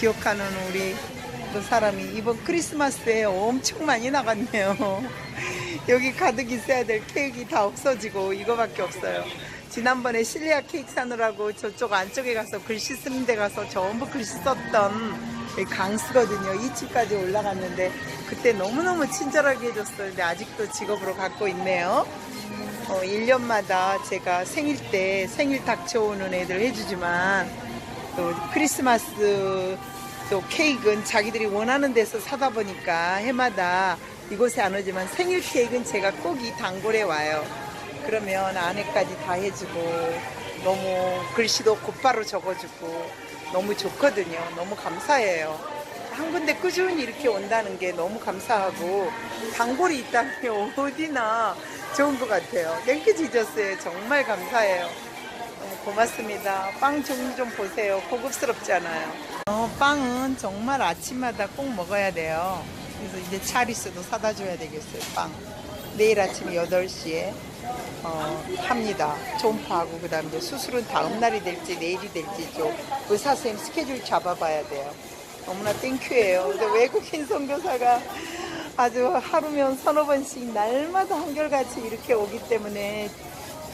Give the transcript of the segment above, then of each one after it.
기억하는 우리 그 사람이 이번 크리스마스에 엄청 많이 나갔네요. 여기 가득 있어야 될 케이크 다 없어지고 이거밖에 없어요. 지난번에 실리아 케이크 사느라고 저쪽 안쪽에 가서 글씨 쓰는 데 가서 전부 글씨 썼던 이 강수거든요. 2층까지 올라갔는데 그때 너무너무 친절하게 해줬어요. 근데 아직도 직업으로 갖고 있네요. 어, 1년마다 제가 생일 때 생일 닥쳐오는 애들 해주지만 또 크리스마스 또 케이크는 자기들이 원하는 데서 사다 보니까 해마다 이곳에 안 오지만 생일 케이크는 제가 꼭 이 단골에 와요. 그러면 아내까지 다 해주고 너무 글씨도 곧바로 적어주고 너무 좋거든요. 너무 감사해요. 한 군데 꾸준히 이렇게 온다는 게 너무 감사하고 단골이 있다면 어디나 좋은 것 같아요. 랭크 지저스에 정말 감사해요. 고맙습니다. 빵 종류 좀 보세요. 고급스럽지 않아요. 어, 빵은 정말 아침마다 꼭 먹어야 돼요. 그래서 이제 차리스도 사다 줘야 되겠어요. 빵. 내일 아침 8시에 어, 합니다. 초음파하고 그 다음에 이제 수술은 다음 날이 될지 내일이 될지 좀 의사 선생님 스케줄 잡아봐야 돼요. 너무나 땡큐예요. 근데 외국인 선교사가 아주 하루면 서너 번씩 날마다 한결같이 이렇게 오기 때문에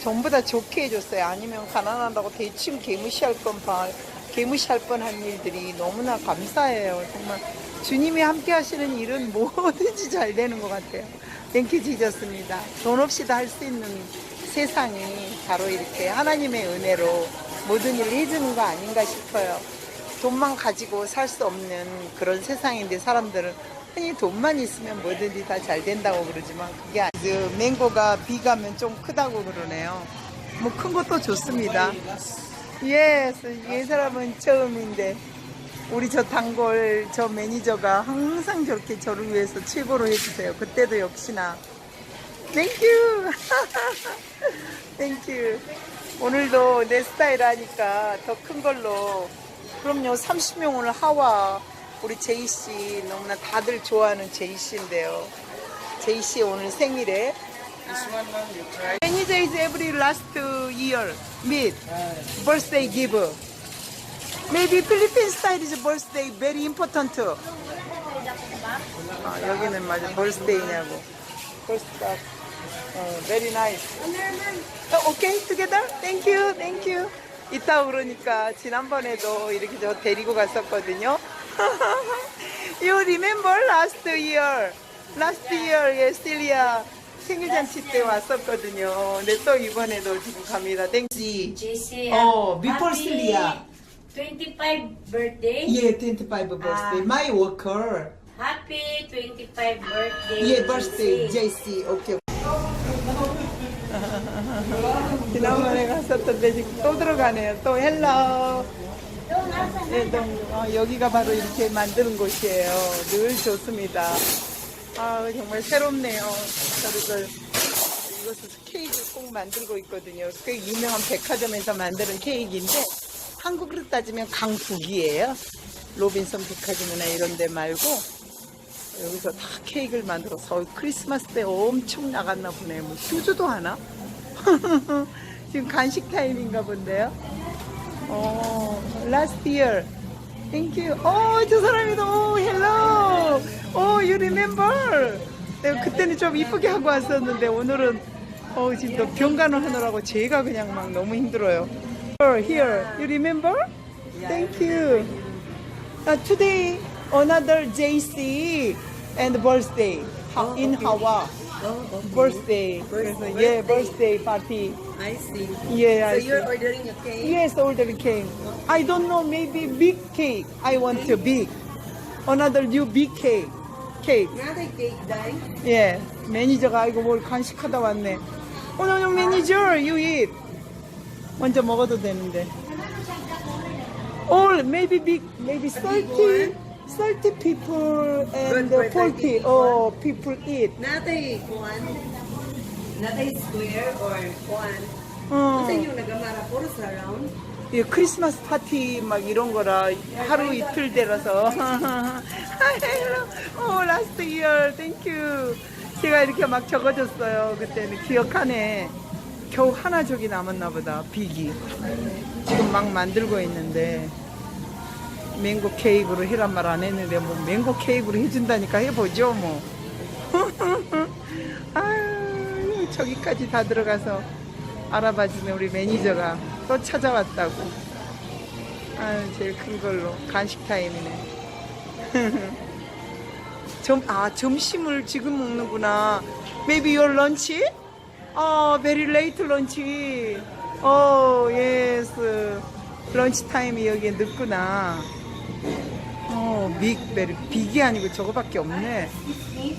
전부 다 좋게 해줬어요. 아니면 가난하다고 대충 개무시할 뻔 봐. 개무시할 뻔한 일들이 너무나 감사해요. 정말 주님이 함께 하시는 일은 뭐든지 잘 되는 것 같아요. 땡큐 지졌습니다. 돈 없이도 할 수 있는 세상이 바로 이렇게 하나님의 은혜로 모든 일을 해주는 거 아닌가 싶어요. 돈만 가지고 살 수 없는 그런 세상인데 사람들은 흔히 돈만 있으면 뭐든지 다 잘 된다고 그러지만 그게 아니죠. 맹고가 비 가면 좀 크다고 그러네요. 뭐 큰 것도 좋습니다. 예, 이 사람은 처음인데 우리 저 단골 저 매니저가 항상 저렇게 저를 위해서 최고로 해주세요. 그때도 역시나 땡큐 땡큐 오늘도 내 스타일 하니까 더 큰 걸로 그럼요 30명 오늘 하와 우리 제이 씨 너무나 다들 좋아하는 제이 씨인데요 제이 씨 오늘 생일에 Manager is every last year meet birthday giver Maybe Philippine style is birthday very important. 아, 여기는 맞아 birthday냐고. birthday. 어, very nice. 어, okay, together? Thank you, thank you. 이따 그러니까 지난번에도 이렇게 저 데리고 갔었거든요. You remember last year? Last year, 예, 실리아 생일잔치 때 왔었거든요. 근데 또 이번에도 지금 갑니다. 땡지. JC. Oh, before Celia. 25 birthday. 예, 25 birthday. 아. My worker. Happy 25 birthday. 예, birthday. JC. 오케이. 지난번에 갔었던데 지금 또 들어가네요. 또 헬로. 예, 또, 어, 여기가 바로 이렇게 만드는 곳이에요. 늘 좋습니다. 아, 정말 새롭네요. 저를 이것은 케이크 꼭 만들고 있거든요. 꽤 유명한 백화점에서 만드는 케이크인데 한국으로 따지면 강북이에요. 로빈son 백화점이나 이런 데 말고 여기서 다 케이크를 만들어서 크리스마스 때 엄청 나갔나 보네. 뭐 휴즈도 하나? 지금 간식 타임인가 본데요. 어, last year. Thank you. 어, 저 사람이다. 오, hello. 오, you remember? 내가 그때는 좀 이쁘게 하고 왔었는데 오늘은 어, 지금 또 병간호 하느라고 제가 그냥 막 너무 힘들어요. Here, you remember? Thank you. Uh, today, another JC and birthday ha- in Hawa. Birthday. 그래서 예, birthday party. I see. Yeah, So I you're see. ordering a cake? Yes, order cake. I don't know, maybe big cake. I want a big. Another new big cake. Cake. Another cake, Dai? 예. 매니저가 이거 뭘 간식하다 왔네. 오늘 용 매니저, you eat. 먼저 먹어도 되는데. All, maybe big, maybe 30, 30 people and Good for 40 30 oh, people eat. Natay kuan? Natay square or kuan? 어. Kasi yung nagamara puro sa round. 예, 크리스마스 파티 막 이런 거라 하루 이틀 되라서 오 라스트 이어 땡큐 제가 이렇게 막 적어줬어요 그때는 기억하네 겨우 하나 저기 남았나 보다 빅이 지금 막 만들고 있는데 맹고 케이크로 해란 말 안 했는데 뭐 맹고 케이크로 해준다니까 해보죠 뭐. 아유 저기까지 다 들어가서 알아봐주는 우리 매니저가 또 찾아왔다고. 아유 제일 큰 걸로 간식 타임이네. 점, 아 점심을 지금 먹는구나. Maybe your lunch? 아, very late lunch. 어, yes. 런치 타임이 여기에 늦구나. 어, 빅, 베리, 빅이 아니고 저거밖에 없네.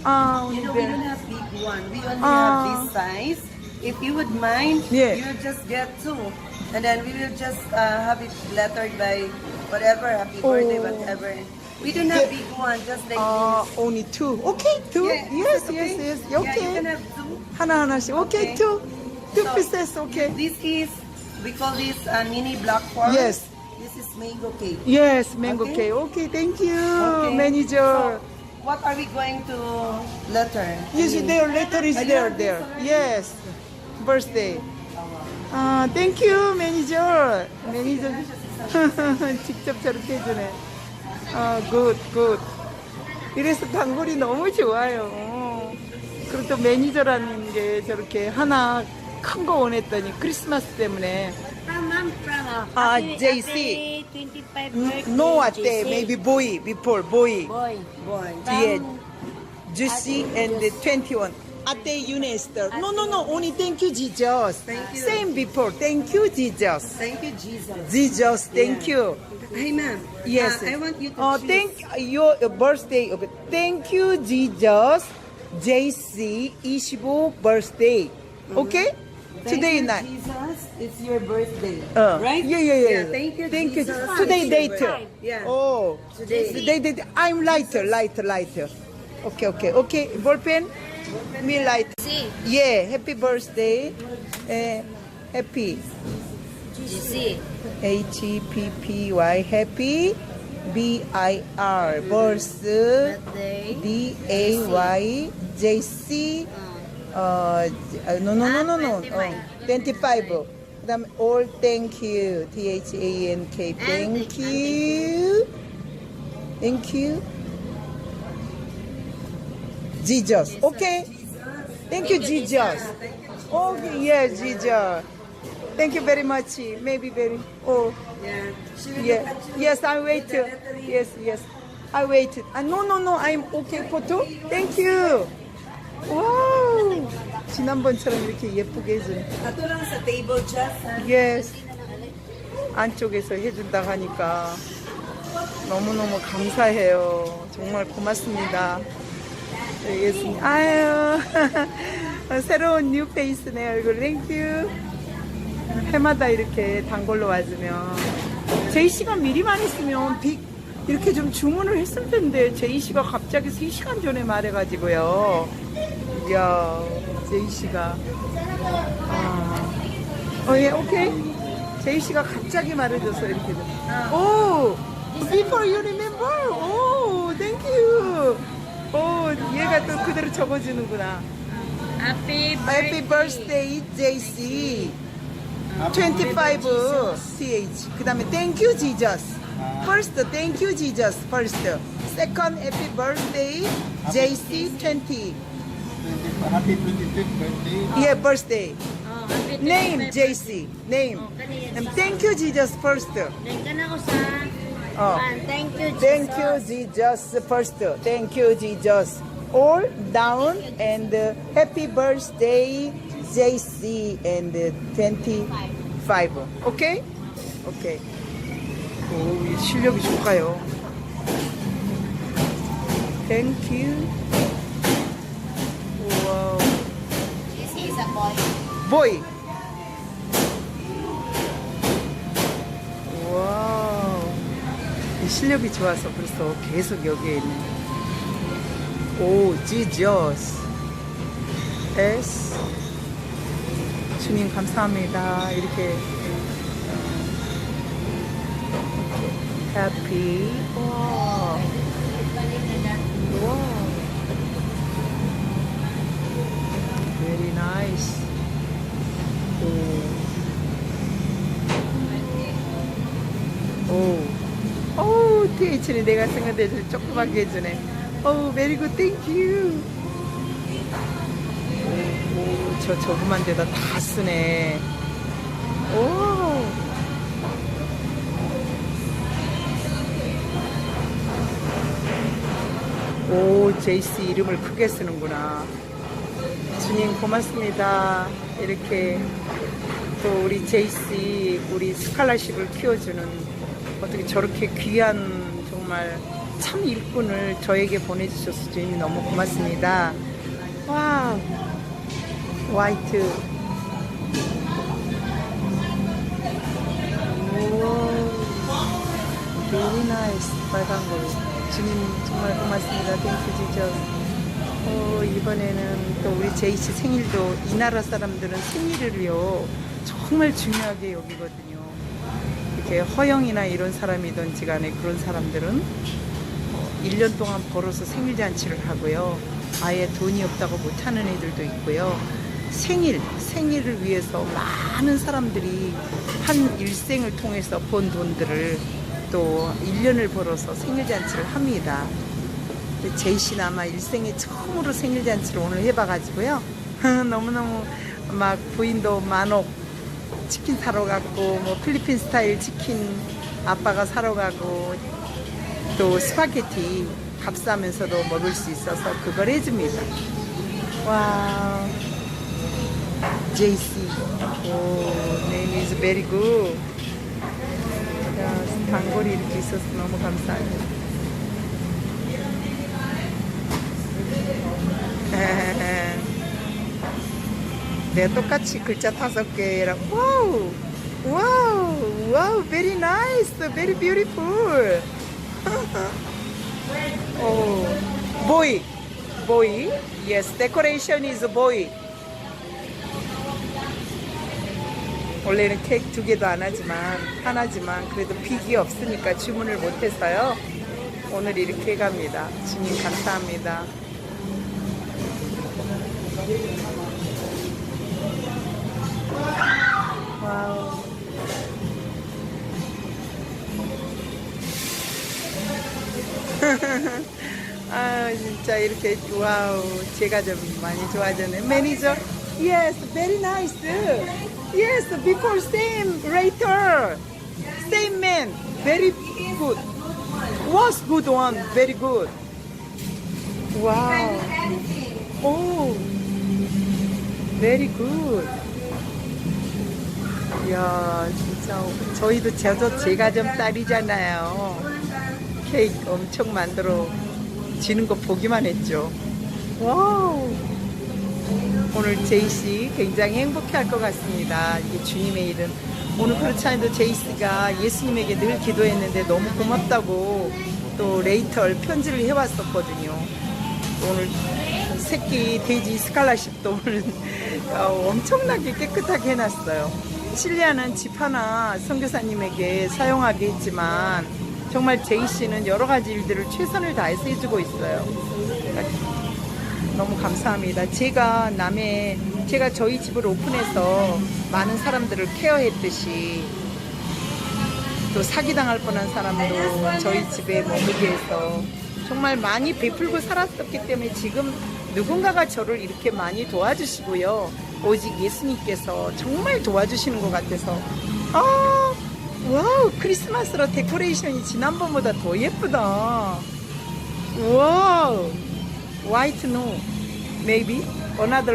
아, You know, we don't 오늘. have big one. We only Ah. have this size. If you would mind, Yeah. you just get two. And then we will just uh, have it lettered by whatever, happy birthday, Oh. whatever. We don't have Yeah. big one, just like 아, this. only two. Okay, two. Yeah, yes, is it yes, okay? yes. Yeah, you Okay. can have two. 하나하나씩. Okay, Okay. two. Two So, pieces, okay. This is, we call this uh, mini black forest. Yes. This is mango cake. Yes, mango Okay. cake. Okay, thank you, Okay. manager. So, what are we going to letter? Yes, I mean, there, letter is there, there. Yes, birthday. 아, thank you, 매니저. 매니저 직접 저렇게 해주네. 아, good, good. 이래서 단골이 너무 좋아요. 어. 그리고 또 매니저라는 게 저렇게 하나 큰 거 원했더니 크리스마스 때문에 From mom, from uh, Ah, happy, JC. happy 25 birthday. no ate, JC. maybe boy before boy. Boy. Boy. Yeah. From Juicy and the 21. Ate Unester. No, no, no. Only thank you, Jesus. Thank you. Same before. Thank you, Jesus. Thank you, Jesus. Jesus, thank Yeah. you. Hey, ma'am. Yes. Uh, I want you to Oh, choose. thank your birthday. of it. Thank you, Jesus. JC 25 birthday. Okay? Today night. Jesus, it's your birthday. Uh, right? Yeah, yeah, yeah. Thank you, Thank you. Today date. Yeah. Oh. Today. Today date. I'm lighter, lighter, lighter. Okay, okay, okay. Ballpen. Me light. JC. Yeah, happy birthday. Uh, happy. JC. H E P P Y happy. B I R birth. Birthday. D A uh, uh, no, no, no, no, no. Oh, 25. Oh. All thank you. T H A N K. Thank you. Thank you. Jesus. Okay. Thank you, Jesus. Oh, yeah, Jesus. Thank you very much. Maybe very. Oh. Yeah. Yes, I wait. Yes, yes. I waited. Uh, ah, no, no, no. I'm okay, photo. Thank you. Wow. 지난번처럼 이렇게 예쁘게 해준. Yes. 안쪽에서 해준다고 하니까 너무너무 감사해요. 정말 고맙습니다. 알겠습니다. 아유, 새로운 뉴 페이스네 얼굴. 땡큐. 해마다 이렇게 단골로 와주면 제이 씨가 미리만 했으면 빅 이렇게 좀 주문을 했을 텐데 제이 씨가 갑자기 3시간 전에 말해가지고요. 이야, 제이 씨가. 아. 어, 예, 오케이. 제이 씨가 갑자기 말해줘서 이렇게. 돼. 오! Before you remember? 오, thank you. 오, 얘가 또 그대로 적어주는구나. Happy birthday. Happy birthday, JC. 25 CH. 그 다음에 thank you, Jesus. First, thank you, Jesus. First. Second, happy birthday, JC 20. Happy 25th birthday. Yeah, birthday. Oh, happy Name, 25 JC. Name. Oh, kanina. And thank you, Jesus, first. Then ka na ko sa... Oh. Juan. Thank you, Jesus. Thank you, Jesus, first. Thank you, Jesus. All down and uh, happy birthday, JC, and uh, 25. Okay? Okay. 오, 이 실력이 좋아요. Thank you. 보이. 와우. 이 실력이 좋아서 벌써 계속 여기에 있네. 오, 지저스. S. 주님 감사합니다. 이렇게. 해피. 와. 와. Very nice. 삼촌이 내가 쓴 건데 저 조그맣게 해주네. 어우, very good, thank you. 오, 오, 저 조그만 데다 다 쓰네. 오. 오, 제이스 이름을 크게 쓰는구나. 주님 고맙습니다. 이렇게 또 우리 제이씨 우리 스칼라십을 키워주는 어떻게 저렇게 귀한 정말 참 일꾼을 저에게 보내주셔서 주님 너무 고맙습니다. 와 화이트 오 very nice 빨간 거 주님 정말 고맙습니다. 땡큐 지저 어, 이번에는 또 우리 제이 씨 생일도 이 나라 사람들은 생일을요 정말 중요하게 여기거든요. 이렇게 허영이나 이런 사람이든지 간에 그런 사람들은 어, 1년 동안 벌어서 생일 잔치를 하고요. 아예 돈이 없다고 못하는 애들도 있고요. 생일, 생일을 위해서 많은 사람들이 한 일생을 통해서 번 돈들을 또 1년을 벌어서 생일 잔치를 합니다. 아마 일생에 처음으로 생일 잔치를 오늘 해봐가지고요. 너무너무 막 부인도 만옥 치킨 사러 갔고, 뭐 필리핀 스타일 치킨 아빠가 사러 가고, 또 스파게티 값싸면서도 먹을 수 있어서 그걸 해줍니다. 와, 제이씨. 오, name is very good. 야, 단골이 이렇게 있어서 너무 감사해요. 네, 똑같이 글자 다섯 개랑 와우 와우 와우 very nice very beautiful. 오 boy boy yes decoration is boy. 원래는 케이크 두 개도 안 하지만 하나지만 그래도 빅이 없으니까 주문을 못해서요. 오늘 이렇게 해갑니다. 주님 감사합니다 와우. 아 진짜 이렇게 와우 제가 좀 많이 좋아졌네 매니저 yes very nice yes before same later same man very good was good one very good wow oh very good 이야 진짜 저희도 저도 제가 좀 딸이잖아요. 케이크 엄청 만들어 지는 거 보기만 했죠. 와우. 오늘 제이씨 굉장히 행복해 할 것 같습니다. 이게 주님의 일은. 오늘 그렇지 않아도 제이씨가 예수님에게 늘 기도했는데 너무 고맙다고 또 레이털 편지를 해왔었거든요. 오늘 새끼 돼지 스칼라십도 오늘 어, 엄청나게 깨끗하게 해놨어요. 실리아는 집 하나 선교사님에게 사용하게 했지만 정말 제이 씨는 여러 가지 일들을 최선을 다해서 해주고 있어요. 너무 감사합니다. 제가 남의 제가 저희 집을 오픈해서 많은 사람들을 케어했듯이 또 사기당할 뻔한 사람도 저희 집에 머물게 해서 정말 많이 베풀고 살았었기 때문에 지금 누군가가 저를 이렇게 많이 도와주시고요. 오직 예수님께서 정말 도와주시는 것 같아서 아 와우 크리스마스로 데코레이션이 지난번보다 더 예쁘다. 와우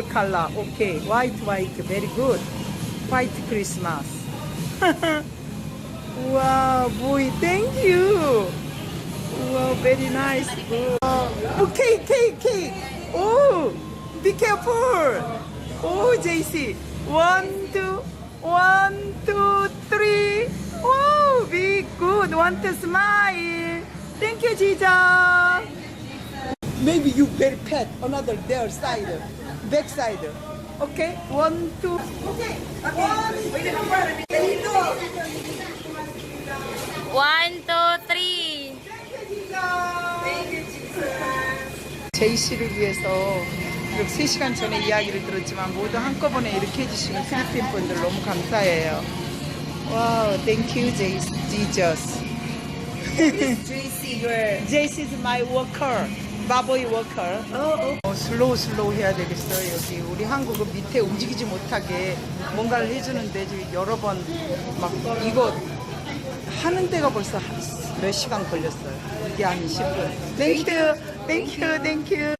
color okay white white very good white Christmas wow boy thank you wow very nice good oh cake cake cake oh be careful oh JC one two one two three wow be good want to smile thank you Jesus Maybe you very pet another their side, back side. Okay, one, two. Okay, One, two, three. 제이 씨를 위해서 이렇게 3시간 전에 이야기를 들었지만 모두 한꺼번에 이렇게 해주시는 필리핀 분들 너무 감사해요. 와우, thank you, Jesus. JC, your. This is my worker. 바보이 워커. Oh, 어, 슬로우 슬로우 해야 되겠어요. 여기 우리 한국은 밑에 움직이지 못하게 뭔가를 해주는데 지금 여러 번 막 이거 하는 데가 벌써 한몇 시간 걸렸어요. 이게 한 20분. 땡큐, 땡큐, 땡큐.